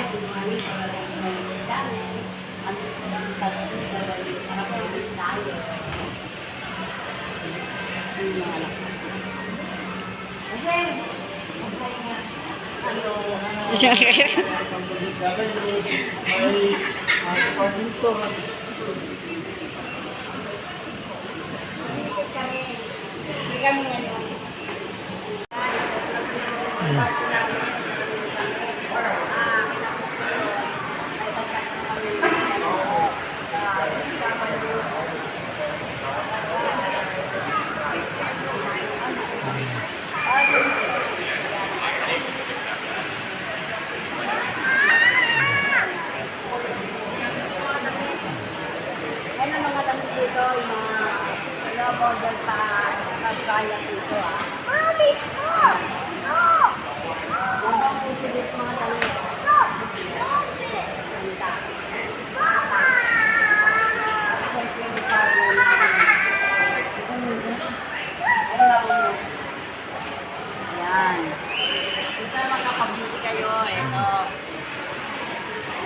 Good morning sa mga po lang sa dito, para po lang tayo. Mga anak ko? Kasi. Ano, Ikot kami. Hindi kami ngayon. Yan ang mga damit dito, yung mga ano, model sa kagaya dito ah. Mami, stop! Stop! Yan ba ang usulit mga damit? Stop! Stop! Ganda. Mama! Siyempre, yung cargo namin. Alam mo. Yan. Dito makakabuti kayo. Ito.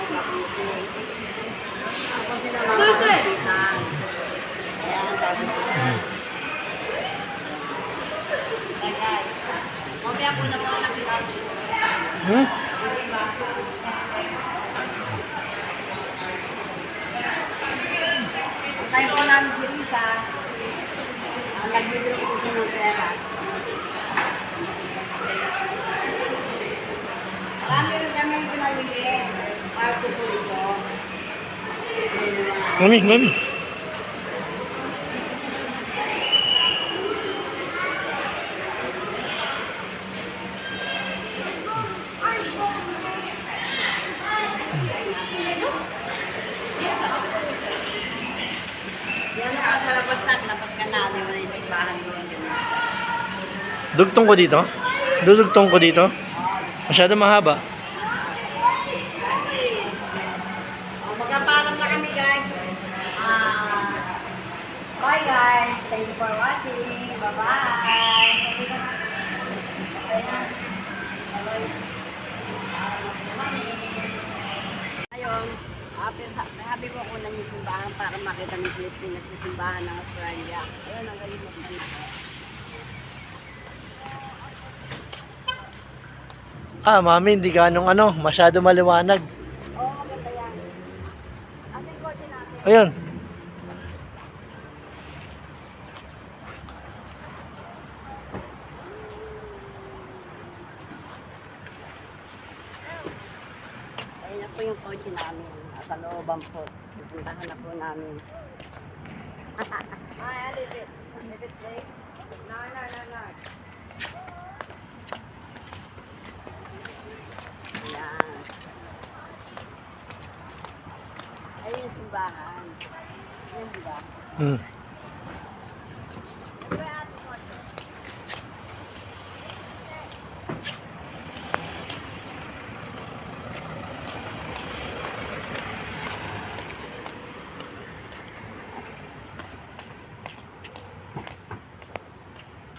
Mabuti. Ako sila mga kapitan. Ayan, sabi ko. Hey guys. Mamaya po na mga nakilala. Hmm? Tayo po namin si Risa. Ang ng pera. Marami rin kami yung pinamili. Parto po ito. Mami, mami. Sa labas na, labas ka na, na yung simbahan mo. Dugtong ko dito? Dudugtong ko dito? Masyado mahaba. Oh, magkapalam na kami guys. Ah, bye guys. Thank you for watching. Bye-bye. Ngayon, sa, sabi ko ako ng simbahan para makita ng Pilipinas yung simbahan ng Australia. Ayun, ang galing mo na. Ah, mami, hindi ganong ano, masyado maliwanag. Oo, maganda yan. Kotse natin. Ayun. Po yung kotse namin. Sa looban po. Pupuntahan na po namin. Ay, alipit. Alipit, please. No, no, no, no. Ayan. Ayun yung simbahan. Yan, di ba? Hmm.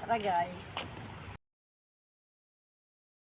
Tara guys.